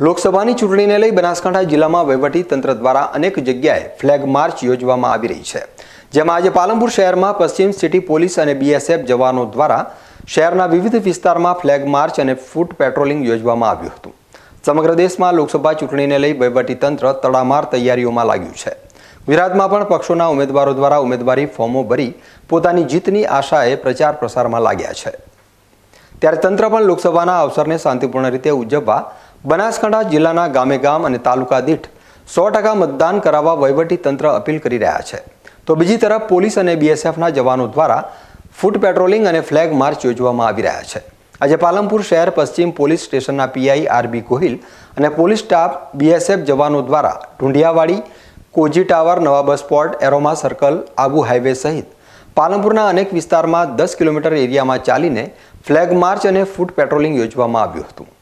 લોકસભાની ચૂંટણીને લઈ બનાસકાંઠા જિલ્લામાં વહીવટી તંત્ર દ્વારા અનેક જગ્યાએ ફ્લેગ માર્ચ યોજવામાં આવી રહી છે. જેમાં આજે પાલનપુર શહેરમાં પશ્ચિમ સિટી પોલીસ અને બીએસએફ જવાનો દ્વારા શહેરના વિવિધ વિસ્તારમાં ફ્લેગ માર્ચ અને ફૂટ પેટ્રોલિંગ યોજવામાં આવ્યું હતું. સમગ્ર દેશમાં લોકસભા ચૂંટણીને લઈ વહીવટી તંત્ર તડામાર તૈયારીઓમાં લાગ્યું છે. ગુજરાતમાં પણ પક્ષોના ઉમેદવારો દ્વારા ઉમેદવારી ફોર્મો ભરી પોતાની જીતની આશાએ પ્રચાર પ્રસારમાં લાગ્યા છે. ત્યારે તંત્ર પણ લોકસભાના અવસરને શાંતિપૂર્ણ રીતે ઉજવવા બનાસકાંઠા જિલ્લાના ગામે ગામ અને તાલુકા દીઠ સો ટકા મતદાન કરાવવા વહીવટી તંત્ર અપીલ કરી રહ્યા છે. તો બીજી તરફ પોલીસ અને બીએસએફના જવાનો દ્વારા ફૂટ પેટ્રોલિંગ અને ફ્લેગ માર્ચ યોજવામાં આવી રહ્યા છે. આજે પાલનપુર શહેર પશ્ચિમ પોલીસ સ્ટેશનના પીઆઈ આરબી ગોહિલ અને પોલીસ સ્ટાફ બીએસએફ જવાનો દ્વારા ઢુંઢિયાવાડી કોજી ટાવર, નવા bus spot aroma circle Abu highway સહિત પાલનપુરના અનેક વિસ્તારમાં દસ કિલોમીટર એરિયામાં ચાલીને ફ્લેગ માર્ચ અને ફૂટ પેટ્રોલિંગ યોજવામાં આવ્યું હતું.